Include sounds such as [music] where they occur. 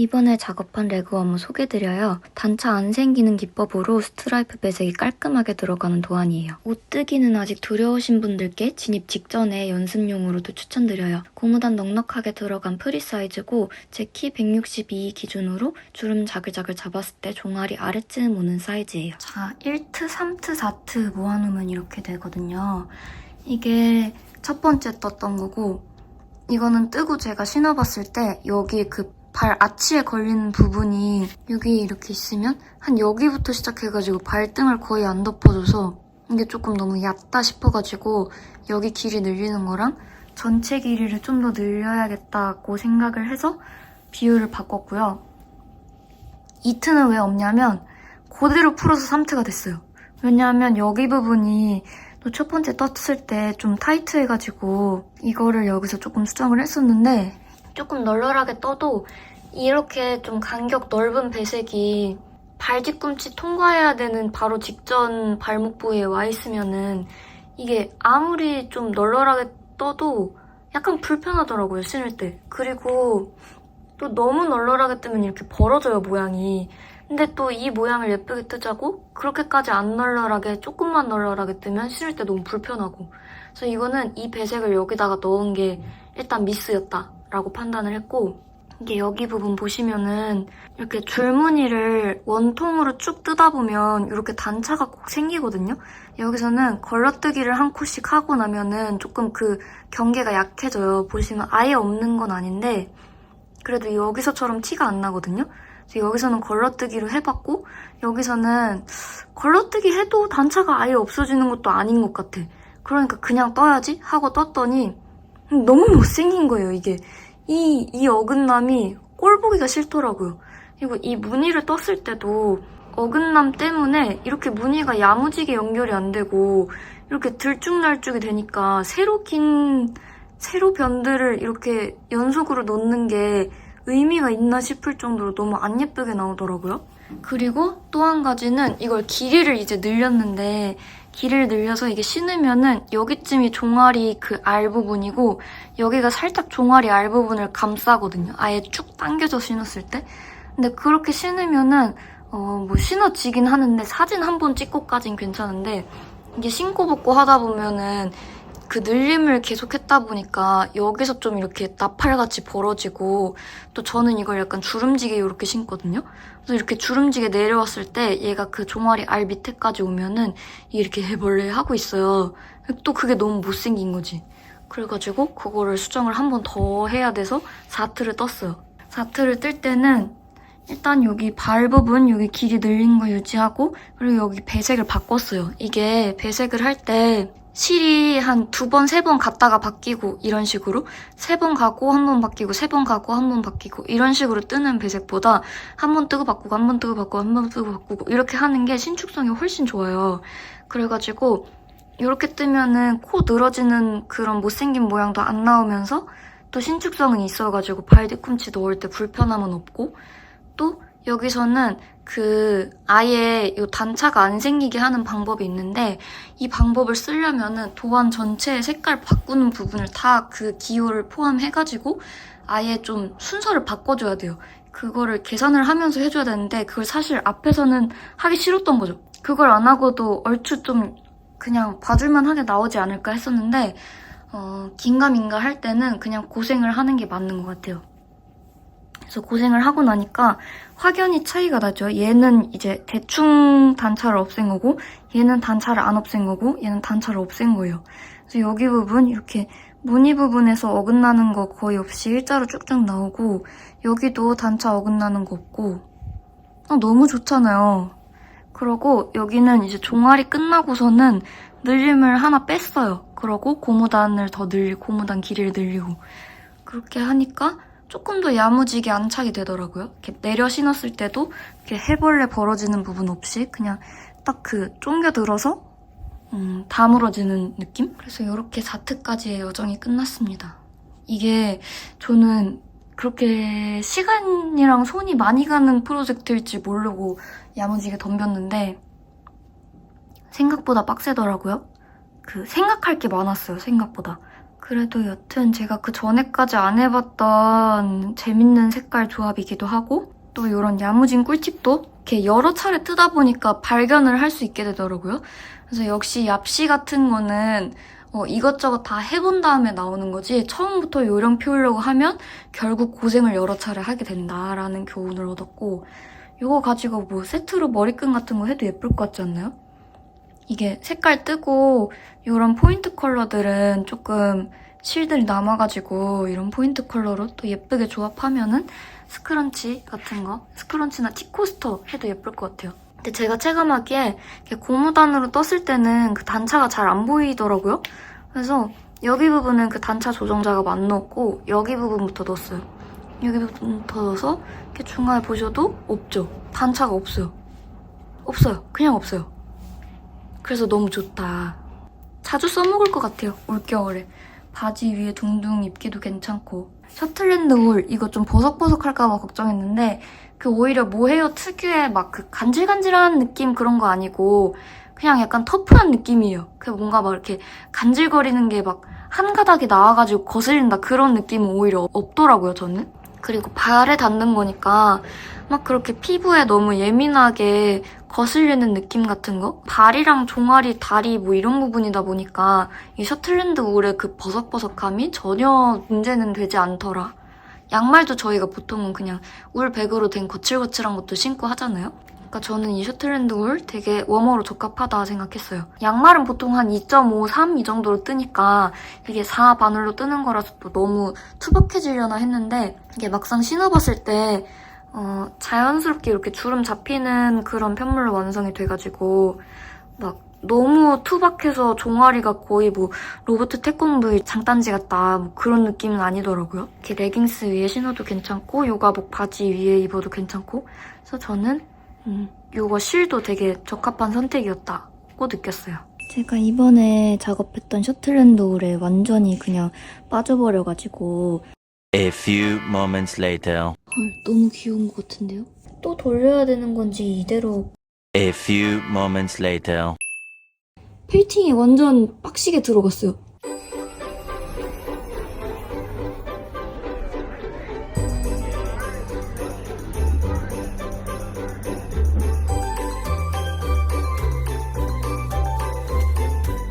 이번에 작업한 레그 웜을 소개드려요. 단차 안 생기는 기법으로 스트라이프 배색이 깔끔하게 들어가는 도안이에요. 옷뜨기는 아직 두려우신 분들께 진입 직전에 연습용으로도 추천드려요. 고무단 넉넉하게 들어간 프리 사이즈고 제 키 162 기준으로 주름 자글자글 잡았을 때 종아리 아래쯤 오는 사이즈예요. 자, 1트, 3트, 4트 모아놓으면 이렇게 되거든요. 이게 첫 번째 떴던 거고 이거는 뜨고 제가 신어봤을 때 여기 그 발 아치에 걸리는 부분이 여기 이렇게 있으면 한 여기부터 시작해가지고 발등을 거의 안 덮어줘서 이게 조금 너무 얕다 싶어가지고 여기 길이 늘리는 거랑 전체 길이를 좀 더 늘려야겠다고 생각을 해서 비율을 바꿨고요. 2트는 왜 없냐면 그대로 풀어서 3트가 됐어요. 왜냐하면 여기 부분이 또 첫 번째 떴을 때 좀 타이트해가지고 이거를 여기서 조금 수정을 했었는데 조금 널널하게 떠도 이렇게 좀 간격 넓은 배색이 발 뒤꿈치 통과해야 되는 바로 직전 발목 부위에 와 있으면은 이게 아무리 좀 널널하게 떠도 약간 불편하더라고요, 신을 때. 그리고 또 너무 널널하게 뜨면 이렇게 벌어져요, 모양이. 근데 또 이 모양을 예쁘게 뜨자고 그렇게까지 안 널널하게 조금만 널널하게 뜨면 신을 때 너무 불편하고 그래서 이거는 이 배색을 여기다가 넣은 게 일단 미스였다 라고 판단을 했고 이게 여기 부분 보시면은 이렇게 줄무늬를 원통으로 쭉 뜨다 보면 이렇게 단차가 꼭 생기거든요. 여기서는 걸러뜨기를 한 코씩 하고 나면은 조금 그 경계가 약해져요. 보시면 아예 없는 건 아닌데 그래도 여기서처럼 티가 안 나거든요. 여기서는 걸러뜨기로 해봤고 여기서는 걸러뜨기 해도 단차가 아예 없어지는 것도 아닌 것 같아. 그러니까 그냥 떠야지 하고 떴더니 너무 못생긴 거예요, 이게. 이, 이 어긋남이 꼴 보기가 싫더라고요. 그리고 이 무늬를 떴을 때도 어긋남 때문에 이렇게 무늬가 야무지게 연결이 안 되고 이렇게 들쭉날쭉이 되니까 세로 긴 세로 변들을 이렇게 연속으로 놓는 게 의미가 있나 싶을 정도로 너무 안 예쁘게 나오더라고요. 그리고 또 한 가지는 이걸 길이를 이제 늘렸는데 길이를 늘려서 이게 신으면은 여기쯤이 종아리 그 알 부분이고 여기가 살짝 종아리 알 부분을 감싸거든요. 아예 쭉 당겨서 신었을 때. 근데 그렇게 신으면은 어 뭐 신어지긴 하는데 사진 한 번 찍고까진 괜찮은데 이게 신고 벗고 하다 보면은 그 늘림을 계속 했다 보니까 여기서 좀 이렇게 나팔같이 벌어지고 또 저는 이걸 약간 주름지게 이렇게 신거든요. 그래서 이렇게 주름지게 내려왔을 때 얘가 그 종아리 알 밑에까지 오면은 이렇게 [laughs] 해벌레 하고 있어요. 또 그게 너무 못생긴 거지. 그래가지고 그거를 수정을 한 번 더 해야 돼서 4트를 떴어요. 4트를 뜰 때는 일단 여기 발 부분 여기 길이 늘린 거 유지하고 그리고 여기 배색을 바꿨어요. 이게 배색을 할때 실이 한 두 번, 세 번 갔다가 바뀌고 이런 식으로 세 번 가고 한 번 바뀌고 세 번 가고 한 번 바뀌고 이런 식으로 뜨는 배색보다 한 번 뜨고 바꾸고 한 번 뜨고 바꾸고 한 번 뜨고 바꾸고 이렇게 하는 게 신축성이 훨씬 좋아요. 그래가지고 이렇게 뜨면은 코 늘어지는 그런 못생긴 모양도 안 나오면서 또 신축성은 있어가지고 발 뒤꿈치 넣을 때 불편함은 없고 또 여기서는 그 아예 이 단차가 안 생기게 하는 방법이 있는데 이 방법을 쓰려면은 도안 전체의 색깔 바꾸는 부분을 다 그 기호를 포함해가지고 아예 좀 순서를 바꿔줘야 돼요. 그거를 계산을 하면서 해줘야 되는데 그걸 사실 앞에서는 하기 싫었던 거죠. 그걸 안 하고도 얼추 좀 그냥 봐줄만 하게 나오지 않을까 했었는데 어, 긴가민가 할 때는 그냥 고생을 하는 게 맞는 것 같아요. 그래서 고생을 하고 나니까 확연히 차이가 나죠. 얘는 이제 대충 단차를 없앤 거고 얘는 단차를 안 없앤 거고 얘는 단차를 없앤 거예요. 그래서 여기 부분 이렇게 무늬 부분에서 어긋나는 거 거의 없이 일자로 쭉쭉 나오고 여기도 단차 어긋나는 거 없고 아, 너무 좋잖아요. 그러고 여기는 이제 종아리 끝나고서는 늘림을 하나 뺐어요. 그러고 고무단을 더 늘리고 고무단 길이를 늘리고 그렇게 하니까 조금 더 야무지게 안착이 되더라고요. 이렇게 내려 신었을 때도 이렇게 해벌레 벌어지는 부분 없이 그냥 딱 그 쫑겨 들어서 음, 다물어지는 느낌? 그래서 이렇게 4트까지의 여정이 끝났습니다. 이게 저는 그렇게 시간이랑 손이 많이 가는 프로젝트일지 모르고 야무지게 덤볐는데 생각보다 빡세더라고요. 그 생각할 게 많았어요, 생각보다. 그래도 여튼 제가 그 전에까지 안 해봤던 재밌는 색깔 조합이기도 하고 또 이런 야무진 꿀팁도 이렇게 여러 차례 뜨다 보니까 발견을 할 수 있게 되더라고요. 그래서 역시 얍시 같은 거는 어, 이것저것 다 해본 다음에 나오는 거지 처음부터 요령 피우려고 하면 결국 고생을 여러 차례 하게 된다라는 교훈을 얻었고 이거 가지고 뭐 세트로 머리끈 같은 거 해도 예쁠 것 같지 않나요? 이게 색깔 뜨고 이런 포인트 컬러들은 조금 실들이 남아가지고 이런 포인트 컬러로 또 예쁘게 조합하면은 스크런치 같은 거 스크런치나 티코스터 해도 예쁠 것 같아요. 근데 제가 체감하기에 이렇게 고무단으로 떴을 때는 그 단차가 잘 안 보이더라고요. 그래서 여기 부분은 그 단차 조정 작업 안 넣었고 여기 부분부터 넣었어요. 여기 부분부터 넣어서 이렇게 중간에 보셔도 없죠. 단차가 없어요. 없어요. 그냥 없어요. 그래서 너무 좋다. 자주 써먹을 것 같아요. 올겨울에. 바지 위에 둥둥 입기도 괜찮고. 셔틀랜드 울 이거 좀 버석버석할까봐 걱정했는데 그 오히려 모헤어 특유의 막 그 간질간질한 느낌 그런 거 아니고 그냥 약간 터프한 느낌이에요. 그 뭔가 막 이렇게 간질거리는 게 막 한 가닥이 나와가지고 거슬린다 그런 느낌은 오히려 없더라고요 저는. 그리고 발에 닿는 거니까 막 그렇게 피부에 너무 예민하게 거슬리는 느낌 같은 거? 발이랑 종아리, 다리 뭐 이런 부분이다 보니까 이 셔틀랜드 울의 그 버석버석함이 전혀 문제는 되지 않더라. 양말도 저희가 보통은 그냥 울 백으로 된 거칠거칠한 것도 신고 하잖아요. 그러니까 저는 이 셔틀랜드 울 되게 웜어로 적합하다 생각했어요. 양말은 보통 한 2.5, 3 이 정도로 뜨니까 이게 4 바늘로 뜨는 거라서 또 너무 투박해지려나 했는데 이게 막상 신어봤을 때 어, 자연스럽게 이렇게 주름 잡히는 그런 편물로 완성이 돼가지고 막 너무 투박해서 종아리가 거의 뭐 로버트 태권도의 장단지 같다 뭐 그런 느낌은 아니더라고요. 이렇게 레깅스 위에 신어도 괜찮고 요가복 바지 위에 입어도 괜찮고 그래서 저는 음, 요거 실도 되게 적합한 선택이었다고 느꼈어요. 제가 이번에 작업했던 셔틀랜드 울에 완전히 그냥 빠져버려가지고 A few moments later. 헐 너무 귀여운 것 같은데요? 또 돌려야 되는 건지 이대로 A few moments later. 페이팅이 완전 빡시게 들어갔어요.